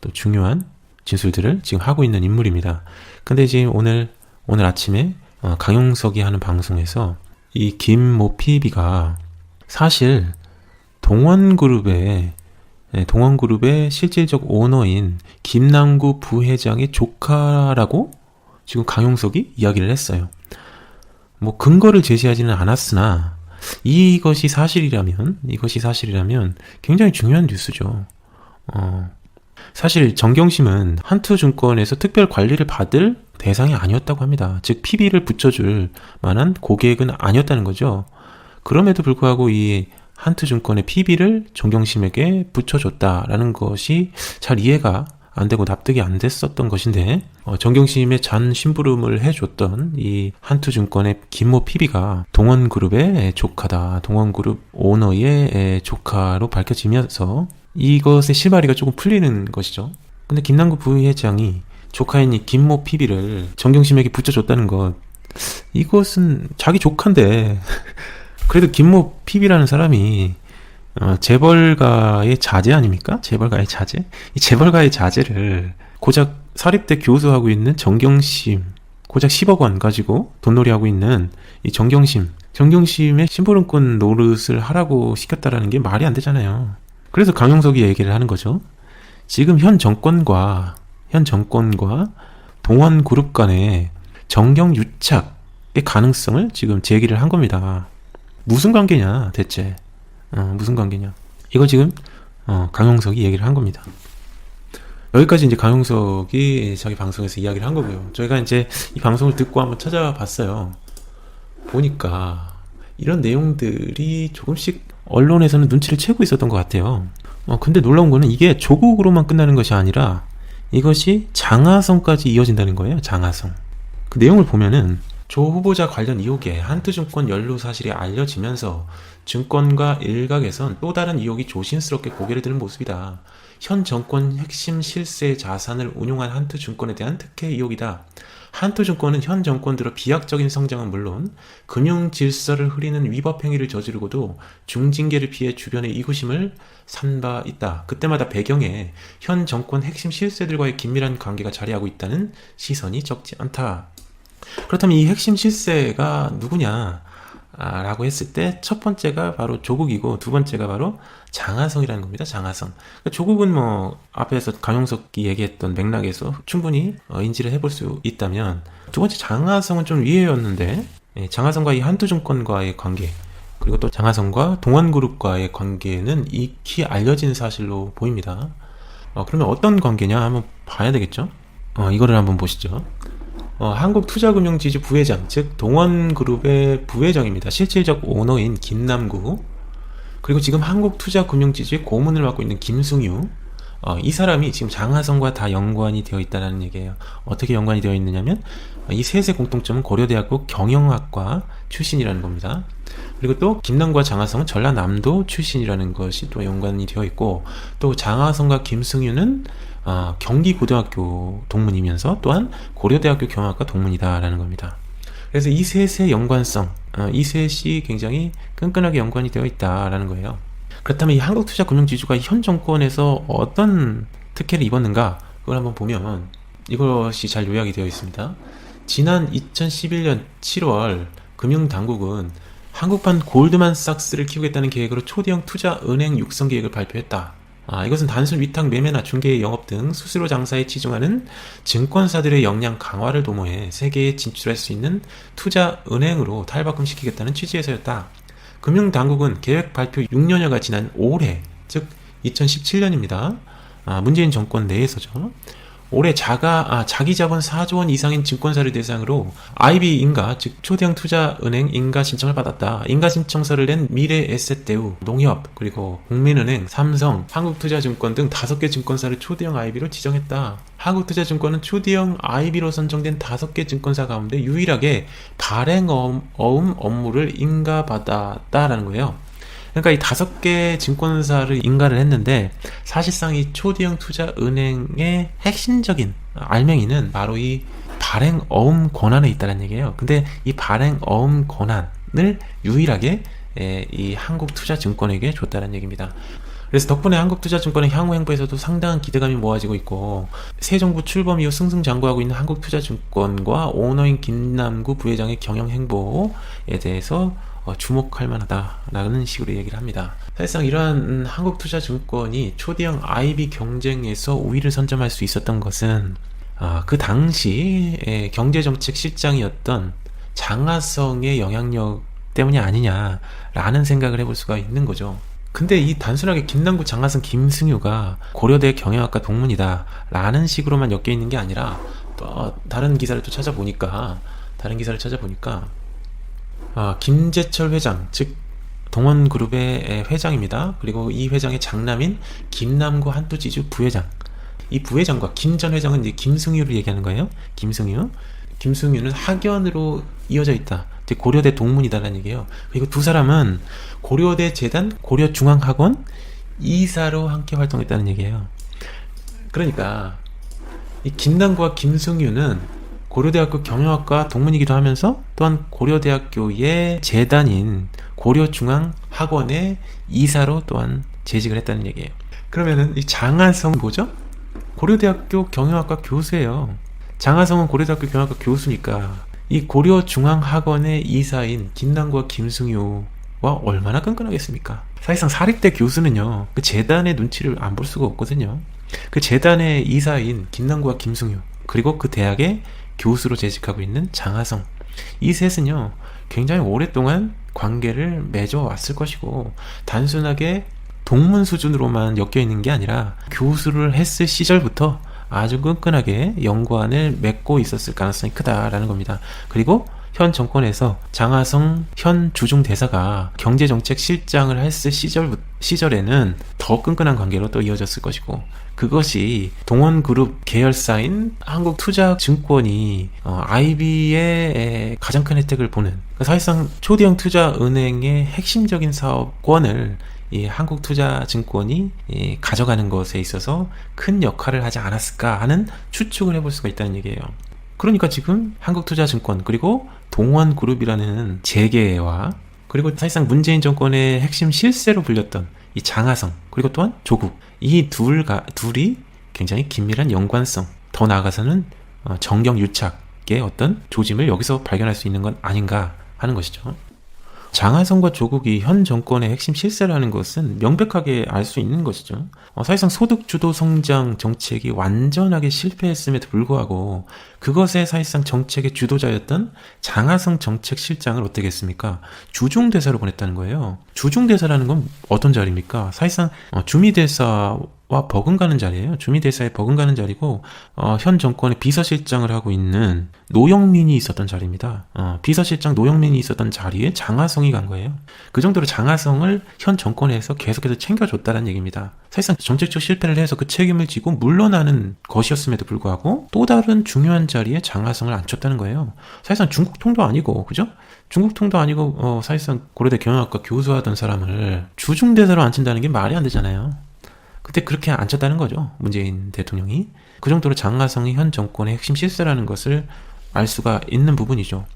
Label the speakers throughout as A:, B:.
A: 또 중요한 진술들을 지금 하고 있는 인물입니다. 근데 지금 오늘 오늘 아침에 어, 강용석이 하는 방송에서 이 김모 PB가 사실 동원그룹의 네, 동원그룹의 실질적 오너인 김남구 부회장의 조카라고 지금 강용석이 이야기를 했어요. 뭐 근거를 제시하지는 않았으나 이것이 사실이라면 이것이 사실이라면 굉장히 중요한 뉴스죠. 어, 사실 정경심은 한투증권에서 특별 관리를 받을 대상이 아니었다고 합니다. 즉 PB를 붙여줄 만한 고객은 아니었다는 거죠. 그럼에도 불구하고 이 한투증권의 PB를 정경심에게 붙여줬다라는 것이 잘 이해가 안 되고 납득이 안 됐었던 것인데 어, 정경심의 잔 심부름을 해줬던 이 한투증권의 김모 PB가 동원그룹의 조카다. 동원그룹 오너의 조카로 밝혀지면서 이것의 실마리가 조금 풀리는 것이죠. 근데 김남구 부회장이 조카인 이 김모 PB를 정경심에게 붙여줬다는 것 이것은 자기 조카인데. 그래도 김모 PB라는 사람이 어, 재벌가의 자제 아닙니까? 재벌가의 자제? 이 재벌가의 자제를 고작 사립대 교수하고 있는 정경심, 고작 10억 원 가지고 돈놀이하고 있는 이 정경심, 정경심의 심부름꾼 노릇을 하라고 시켰다라는 게 말이 안 되잖아요. 그래서 강용석이 얘기를 하는 거죠. 지금 현 정권과, 현 정권과 동원 그룹 간의 정경 유착의 가능성을 지금 제기를 한 겁니다. 무슨 관계냐, 대체. 어, 무슨 관계냐. 이거 지금, 어, 강용석이 얘기를 한 겁니다. 여기까지 이제 강용석이 자기 방송에서 이야기를 한 거고요. 저희가 이제 이 방송을 듣고 한번 찾아봤어요. 보니까 이런 내용들이 조금씩 언론에서는 눈치를 채고 있었던 것 같아요. 어, 근데 놀라운 거는 이게 조국으로만 끝나는 것이 아니라 이것이 장하성까지 이어진다는 거예요. 장하성. 그 내용을 보면은 조 후보자 관련 의혹에 한투증권 연루 사실이 알려지면서 증권가 일각에선 또 다른 의혹이 조심스럽게 고개를 드는 모습이다. 현 정권 핵심 실세 자산을 운용한 한투증권에 대한 특혜 의혹이다. 한투증권은 현 정권 들어 비약적인 성장은 물론 금융 질서를 흐리는 위법 행위를 저지르고도 중징계를 피해 주변의 이구심을 산 바 있다. 그때마다 배경에 현 정권 핵심 실세들과의 긴밀한 관계가 자리하고 있다는 시선이 적지 않다. 그렇다면 이 핵심 실세가 누구냐? 아, 라고 했을 때 첫 번째가 바로 조국이고 두 번째가 바로 장하성이라는 겁니다. 장하성. 그러니까 조국은 뭐 앞에서 강용석이 얘기했던 맥락에서 충분히 어, 인지를 해볼 수 있다면 두 번째 장하성은 좀 위에였는데 예, 장하성과 이 한투증권과의 관계 그리고 또 장하성과 동원그룹과의 관계는 익히 알려진 사실로 보입니다. 어, 그러면 어떤 관계냐 한번 봐야 되겠죠? 어, 이거를 한번 보시죠. 어, 한국투자금융지주 부회장, 즉 동원그룹의 부회장입니다. 실질적 오너인 김남구. 그리고 지금 한국투자금융지주의 고문을 맡고 있는 김승유. 어, 이 사람이 지금 장하성과 다 연관이 되어 있다는 얘기예요. 어떻게 연관이 되어 있느냐면 어, 이 셋의 공통점은 고려대학교 경영학과 출신이라는 겁니다. 그리고 또 김남과 장하성은 전라남도 출신이라는 것이 또 연관이 되어 있고 또 장하성과 김승유는 어, 경기고등학교 동문이면서 또한 고려대학교 경영학과 동문이다라는 겁니다. 그래서 이 셋의 연관성, 어, 이 셋이 굉장히 끈끈하게 연관이 되어 있다라는 거예요. 그렇다면 이 한국투자금융지주가 현 정권에서 어떤 특혜를 입었는가? 그걸 한번 보면 이것이 잘 요약이 되어 있습니다. 지난 2011년 7월 금융당국은 한국판 골드만삭스를 키우겠다는 계획으로 초대형 투자 은행 육성 계획을 발표했다. 아, 이것은 단순 위탁 매매나 중개 영업 등 수수료 장사에 치중하는 증권사들의 역량 강화를 도모해 세계에 진출할 수 있는 투자 은행으로 탈바꿈시키겠다는 취지에서였다. 금융당국은 계획 발표 6년여가 지난 올해, 즉 2017년입니다. 아, 문재인 정권 내에서죠. 올해 자가 아, 자기 자본 4조 원 이상인 증권사를 대상으로 IB 인가 즉 초대형 투자 은행 인가 신청을 받았다. 인가 신청서를 낸 미래에셋대우, 농협 그리고 국민은행, 삼성, 한국투자증권 등 다섯 개 증권사를 초대형 IB로 지정했다. 한국투자증권은 초대형 IB로 선정된 다섯 개 증권사 가운데 유일하게 발행 어음 업무를 인가받았다라는 거예요. 그러니까 이 다섯 개 증권사를 인가를 했는데 사실상 이 초대형 투자 은행의 핵심적인 알맹이는 바로 이 발행 어음 권한에 있다는 얘기예요. 근데 이 발행 어음 권한을 유일하게 이 한국투자증권에게 줬다는 얘기입니다. 그래서 덕분에 한국투자증권의 향후 행보에서도 상당한 기대감이 모아지고 있고 새 정부 출범 이후 승승장구하고 있는 한국투자증권과 오너인 김남구 부회장의 경영 행보에 대해서 어, 주목할 만하다라는 식으로 얘기를 합니다. 사실상 이러한 음, 한국투자증권이 초대형 IB 경쟁에서 우위를 선점할 수 있었던 것은 아, 그 당시 경제정책 실장이었던 장하성의 영향력 때문이 아니냐라는 생각을 해볼 수가 있는 거죠. 근데 이 단순하게 김남구, 장하성, 김승유가 고려대 경영학과 동문이다 라는 식으로만 엮여 있는 게 아니라 또 다른 기사를 또 찾아보니까 다른 기사를 찾아보니까 아, 김재철 회장, 즉 동원그룹의 회장입니다. 그리고 이 회장의 장남인 김남구 한토지주 부회장. 이 부회장과 김 전 회장은 이제 김승유를 얘기하는 거예요. 김승유. 김승유는 학연으로 이어져 있다. 즉 고려대 동문이다라는 얘기예요. 그리고 두 사람은 고려대 재단 고려중앙학원 이사로 함께 활동했다는 얘기예요. 그러니까 이 김남구와 김승유는 고려대학교 경영학과 동문이기도 하면서 또한 고려대학교의 재단인 고려중앙학원의 이사로 또한 재직을 했다는 얘기예요. 그러면은 이 장하성 뭐죠? 고려대학교 경영학과 교수예요. 장하성은 고려대학교 경영학과 교수니까 이 고려 중앙학원의 이사인 김남구와 김승효와 얼마나 끈끈하겠습니까? 사실상 사립대 교수는요, 그 재단의 눈치를 안 볼 수가 없거든요. 그 재단의 이사인 김남구와 김승효, 그리고 그 대학의 교수로 재직하고 있는 장하성. 이 셋은요, 굉장히 오랫동안 관계를 맺어왔을 것이고, 단순하게 동문 수준으로만 엮여 있는 게 아니라 교수를 했을 시절부터 아주 끈끈하게 연관을 맺고 있었을 가능성이 크다라는 겁니다. 그리고 현 정권에서 장하성 현 주중 대사가 경제정책 실장을 했을 시절 시절에는 더 끈끈한 관계로 또 이어졌을 것이고 그것이 동원그룹 계열사인 한국투자증권이 어, IB의 가장 큰 혜택을 보는 사실상 초대형 투자은행의 핵심적인 사업권을 이 한국투자증권이 이 가져가는 것에 있어서 큰 역할을 하지 않았을까 하는 추측을 해볼 수가 있다는 얘기예요. 그러니까 지금 한국투자증권 그리고 동원그룹이라는 재계와 그리고 사실상 문재인 정권의 핵심 실세로 불렸던 이 장하성 그리고 또한 조국 이 둘가 둘이 굉장히 긴밀한 연관성 더 나아가서는 어, 정경 유착의 어떤 조짐을 여기서 발견할 수 있는 건 아닌가 하는 것이죠. 장하성과 조국이 현 정권의 핵심 실세라는 것은 명백하게 알 수 있는 것이죠. 어, 사실상 소득 주도 성장 정책이 완전하게 실패했음에도 불구하고 그것의 사실상 정책의 주도자였던 장하성 정책실장을 어떻게 했습니까? 주중대사로 보냈다는 거예요. 주중대사라는 건 어떤 자리입니까? 사실상 어, 주미대사 와 버금가는 자리예요. 주미대사에 버금가는 자리고 어, 현 정권의 비서실장을 하고 있는 노영민이 있었던 자리입니다. 어, 비서실장 노영민이 있었던 자리에 장하성이 간 거예요. 그 정도로 장하성을 현 정권에서 계속해서 챙겨줬다는 얘기입니다. 사실상 정책적 실패를 해서 그 책임을 지고 물러나는 것이었음에도 불구하고 또 다른 중요한 자리에 장하성을 앉혔다는 거예요. 사실상 중국 통도 아니고 그죠? 중국 통도 아니고 어, 사실상 고려대 경영학과 교수하던 사람을 주중대사로 앉힌다는 게 말이 안 되잖아요. 그때 그렇게 앉혔다는 거죠. 문재인 대통령이. 그 정도로 장하성이 현 정권의 핵심 실세라는 것을 알 수가 있는 부분이죠.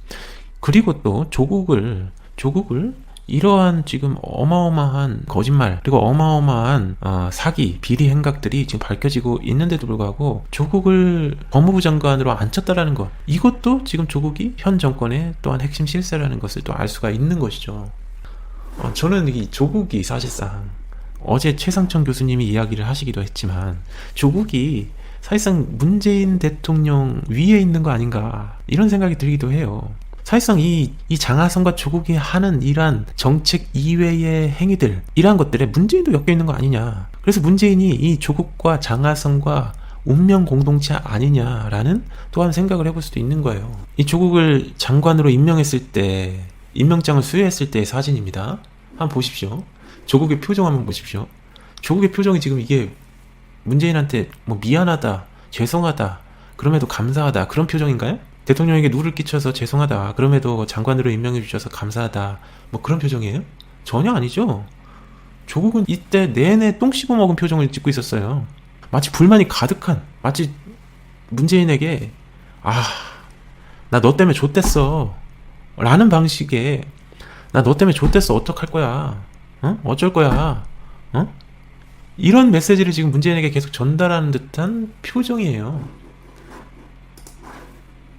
A: 그리고 또 조국을, 조국을 이러한 지금 어마어마한 거짓말 그리고 어마어마한 어, 사기 비리 행각들이 지금 밝혀지고 있는데도 불구하고 조국을 법무부 장관으로 앉혔다라는 것 이것도 지금 조국이 현 정권의 또한 핵심 실세라는 것을 또 알 수가 있는 것이죠. 어, 저는 이 조국이 사실상 어제 최상천 교수님이 이야기를 하시기도 했지만 조국이 사실상 문재인 대통령 위에 있는 거 아닌가 이런 생각이 들기도 해요. 사실상 이, 이 장하성과 조국이 하는 이러한 정책 이외의 행위들, 이러한 것들에 문재인도 엮여 있는 거 아니냐. 그래서 문재인이 이 조국과 장하성과 운명 공동체 아니냐라는 또한 생각을 해볼 수도 있는 거예요. 이 조국을 장관으로 임명했을 때, 임명장을 수여했을 때의 사진입니다. 한번 보십시오. 조국의 표정 한번 보십시오. 조국의 표정이 지금 이게 문재인한테 뭐 미안하다, 죄송하다, 그럼에도 감사하다 그런 표정인가요? 대통령에게 누를 끼쳐서 죄송하다, 그럼에도 장관으로 임명해 주셔서 감사하다, 뭐 그런 표정이에요? 전혀 아니죠. 조국은 이때 내내 똥 씹어 먹은 표정을 짓고 있었어요. 마치 불만이 가득한, 마치 문재인에게 아, 나 너 때문에 좆됐어. 라는 방식의 나 너 때문에 좆됐어. 어떡할 거야. 어? 어쩔 거야. 어? 이런 메시지를 지금 문재인에게 계속 전달하는 듯한 표정이에요.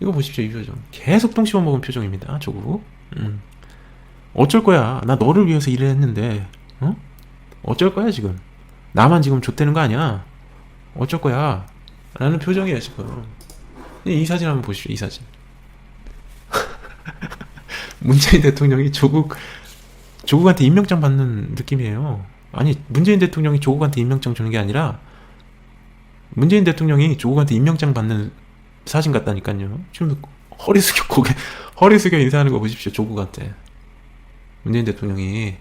A: 이거 보십시오, 이 표정. 계속 똥 씹어 먹은 표정입니다, 조국. 음. 어쩔 거야. 나 너를 위해서 일을 했는데, 어? 어쩔 거야, 지금. 나만 지금 좆되는 거 아니야? 어쩔 거야. 라는 표정이에요, 지금. 이 사진 한번 보십시오, 이 사진. 문재인 대통령이 조국, 조국한테 임명장 받는 느낌이에요. 아니, 문재인 대통령이 조국한테 임명장 주는 게 아니라, 문재인 대통령이 조국한테 임명장 받는 사진 같다니까요. 지금 허리 숙여 고개 허리 숙여 인사하는 거 보십시오. 조국한테. 문재인 대통령이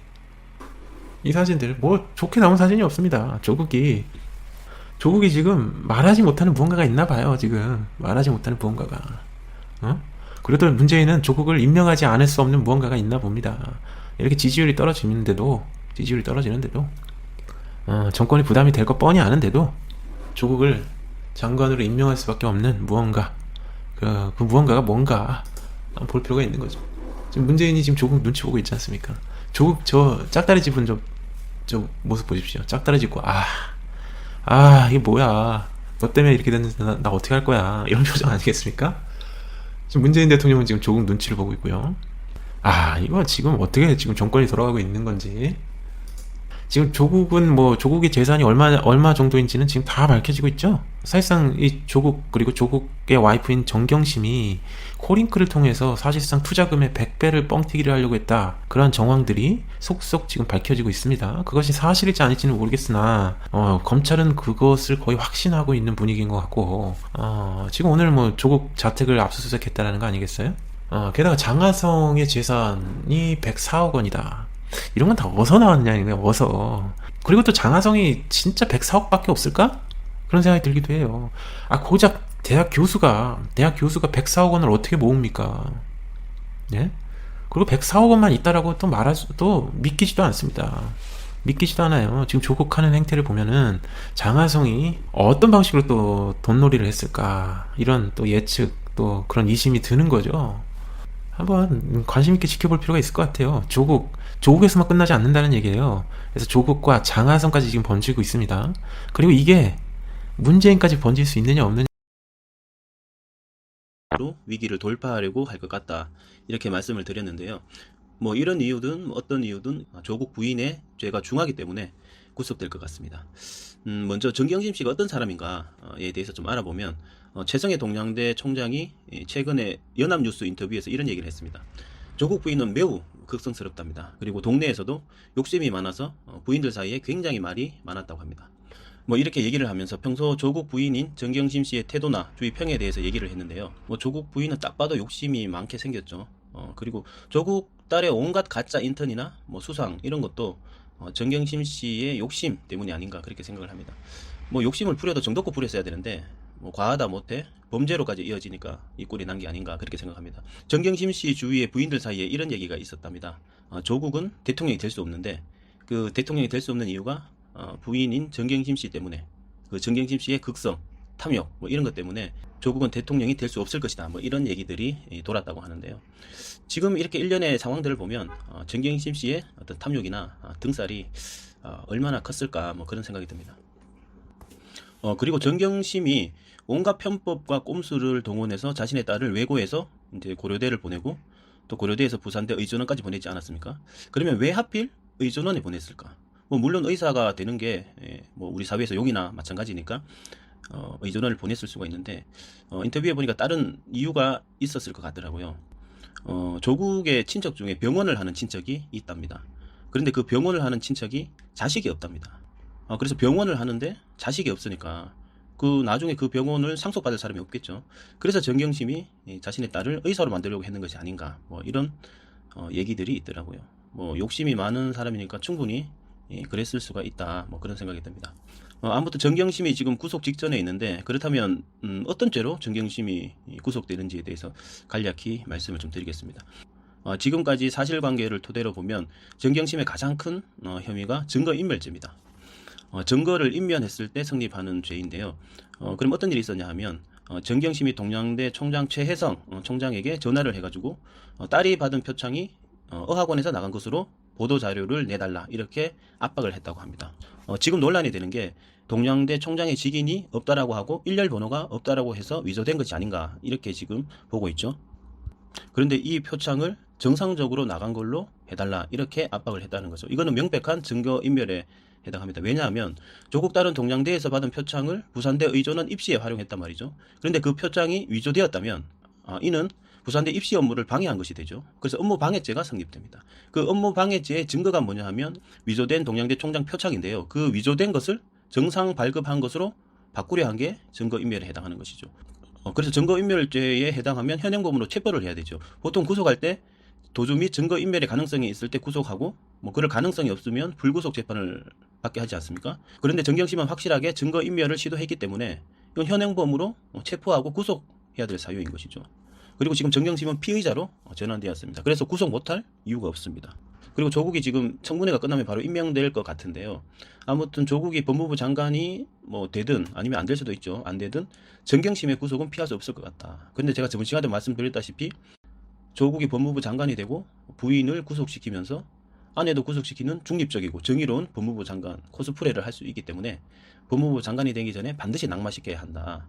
A: 이 사진들 뭐 좋게 나온 사진이 없습니다. 조국이 조국이 지금 말하지 못하는 무언가가 있나 봐요. 지금 말하지 못하는 무언가가. 어? 그래도 문재인은 조국을 임명하지 않을 수 없는 무언가가 있나 봅니다. 이렇게 지지율이 떨어지는데도 지지율이 떨어지는데도 어, 정권이 부담이 될거 뻔히 아는데도 조국을 장관으로 임명할 수밖에 없는 무언가 그, 그 무언가가 뭔가 볼 필요가 있는 거죠. 지금 문재인이 지금 조국 눈치 보고 있지 않습니까? 조국 저 짝다리 짚은 저, 저 모습 보십시오. 짝다리 짚고 아, 아 이게 뭐야? 너 때문에 이렇게 됐는데 나, 나 어떻게 할 거야? 이런 표정 아니겠습니까? 지금 문재인 대통령은 지금 조국 눈치를 보고 있고요. 아 이거 지금 어떻게 지금 정권이 돌아가고 있는 건지 지금 조국은 뭐 조국의 재산이 얼마 얼마 정도인지는 지금 다 밝혀지고 있죠. 사실상 이 조국 그리고 조국의 와이프인 정경심이 코링크를 통해서 사실상 투자금의 100배를 뻥튀기를 하려고 했다. 그러한 정황들이 속속 지금 밝혀지고 있습니다. 그것이 사실일지 아닐지는 모르겠으나 어, 검찰은 그것을 거의 확신하고 있는 분위기인 것 같고 어, 지금 오늘 뭐 조국 자택을 압수수색했다라는 거 아니겠어요? 어, 게다가 장하성의 재산이 104억 원이다. 이런 건 다 어디서 나왔냐, 이거 어서. 그리고 또 장하성이 진짜 104억밖에 없을까? 그런 생각이 들기도 해요. 아, 고작 대학 교수가, 대학 교수가 104억 원을 어떻게 모읍니까? 예? 그리고 104억 원만 있다라고 또 말할 수, 또 믿기지도 않습니다. 믿기지도 않아요. 지금 조국하는 행태를 보면은 장하성이 어떤 방식으로 또 돈놀이를 했을까? 이런 또 예측, 또 그런 이심이 드는 거죠. 한번 관심 있게 지켜볼 필요가 있을 것 같아요. 조국, 조국에서만 끝나지 않는다는 얘기예요. 그래서 조국과 장하성까지 지금 번지고 있습니다. 그리고 이게 문재인까지 번질 수 있느냐 없느냐
B: 로 위기를 돌파하려고 할 것 같다. 이렇게 말씀을 드렸는데요. 뭐 이런 이유든 어떤 이유든 조국 부인의 죄가 중하기 때문에 구속될 것 같습니다. 음, 먼저 정경심 씨가 어떤 사람인가에 대해서 좀 알아보면 어, 최성해 동양대 총장이 이 최근에 연합뉴스 인터뷰에서 이런 얘기를 했습니다. 조국 부인은 매우 극성스럽답니다. 그리고 동네에서도 욕심이 많아서 어, 부인들 사이에 굉장히 말이 많았다고 합니다. 뭐 이렇게 얘기를 하면서 평소 조국 부인인 정경심 씨의 태도나 주위 평에 대해서 얘기를 했는데요. 뭐 조국 부인은 딱 봐도 욕심이 많게 생겼죠. 어, 그리고 조국 딸의 온갖 가짜 인턴이나 뭐 수상 이런 것도 어, 정경심 씨의 욕심 때문이 아닌가 그렇게 생각을 합니다. 뭐 욕심을 부려도 정도껏 부렸어야 되는데 뭐 과하다 못해 범죄로까지 이어지니까 이 꼴이 난 게 아닌가 그렇게 생각합니다. 정경심 씨 주위의 부인들 사이에 이런 얘기가 있었답니다. 어, 조국은 대통령이 될 수 없는데 그 대통령이 될 수 없는 이유가 어, 부인인 정경심 씨 때문에 그 정경심 씨의 극성, 탐욕 뭐 이런 것 때문에 조국은 대통령이 될 수 없을 것이다. 뭐 이런 얘기들이 이, 돌았다고 하는데요. 지금 이렇게 일련의 상황들을 보면 어, 정경심 씨의 어떤 탐욕이나 어, 등살이 어, 얼마나 컸을까 뭐 그런 생각이 듭니다. 어, 그리고 정경심이 온갖 편법과 꼼수를 동원해서 자신의 딸을 외고해서 이제 고려대를 보내고 또 고려대에서 부산대 의전원까지 보내지 않았습니까? 그러면 왜 하필 의전원에 보냈을까? 뭐 물론 의사가 되는 게 뭐 우리 사회에서 용이나 마찬가지니까 어, 의전원을 보냈을 수가 있는데 어, 인터뷰에 보니까 다른 이유가 있었을 것 같더라고요. 어, 조국의 친척 중에 병원을 하는 친척이 있답니다. 그런데 그 병원을 하는 친척이 자식이 없답니다. 어, 그래서 병원을 하는데 자식이 없으니까 그 나중에 그 병원을 상속받을 사람이 없겠죠. 그래서 정경심이 이 자신의 딸을 의사로 만들려고 했는 것이 아닌가. 뭐 이런 어, 얘기들이 있더라고요. 뭐 욕심이 많은 사람이니까 충분히 예, 그랬을 수가 있다. 뭐 그런 생각이 듭니다. 어, 아무튼 정경심이 지금 구속 직전에 있는데 그렇다면 음, 어떤 죄로 정경심이 이 구속되는지에 대해서 간략히 말씀을 좀 드리겠습니다. 어, 지금까지 사실관계를 토대로 보면 정경심의 가장 큰 어, 혐의가 증거인멸죄입니다. 어, 증거를 인멸했을 때 성립하는 죄인데요. 어, 그럼 어떤 일이 있었냐 하면 어, 정경심이 동양대 총장 최혜성 어, 총장에게 전화를 해가지고 어, 딸이 받은 표창이 어, 어학원에서 나간 것으로 보도 자료를 내달라 이렇게 압박을 했다고 합니다. 어, 지금 논란이 되는 게 동양대 총장의 직인이 없다라고 하고 일렬 번호가 없다라고 해서 위조된 것이 아닌가 이렇게 지금 보고 있죠. 그런데 이 표창을 정상적으로 나간 걸로 해달라 이렇게 압박을 했다는 거죠. 이거는 명백한 증거 인멸에 해당합니다. 왜냐하면 조국 다른 동양대에서 받은 표창을 부산대 의존원 입시에 활용했단 말이죠. 그런데 그 표창이 위조되었다면 아, 이는 부산대 입시 업무를 방해한 것이 되죠. 그래서 업무 방해죄가 성립됩니다. 그 업무 방해죄의 증거가 뭐냐 하면 위조된 동양대 총장 표창인데요. 그 위조된 것을 정상 발급한 것으로 바꾸려 한 게 증거 인멸에 해당하는 것이죠. 어, 그래서 증거인멸죄에 해당하면 현행범으로 체포를 해야 되죠. 보통 구속할 때 도주 및 증거인멸의 가능성이 있을 때 구속하고 뭐 그럴 가능성이 없으면 불구속 재판을 받게 하지 않습니까? 그런데 정경심은 확실하게 증거인멸을 시도했기 때문에 이건 현행범으로 어, 체포하고 구속해야 될 사유인 것이죠. 그리고 지금 정경심은 피의자로 어, 전환되었습니다. 그래서 구속 못할 이유가 없습니다. 그리고 조국이 지금 청문회가 끝나면 바로 임명될 것 같은데요. 아무튼 조국이 법무부 장관이 뭐 되든 아니면 안 될 수도 있죠. 안 되든 정경심의 구속은 피할 수 없을 것 같다. 근데 제가 저번 시간에 말씀드렸다시피 조국이 법무부 장관이 되고 부인을 구속시키면서 아내도 구속시키는 중립적이고 정의로운 법무부 장관 코스프레를 할 수 있기 때문에 법무부 장관이 되기 전에 반드시 낙마시켜야 한다.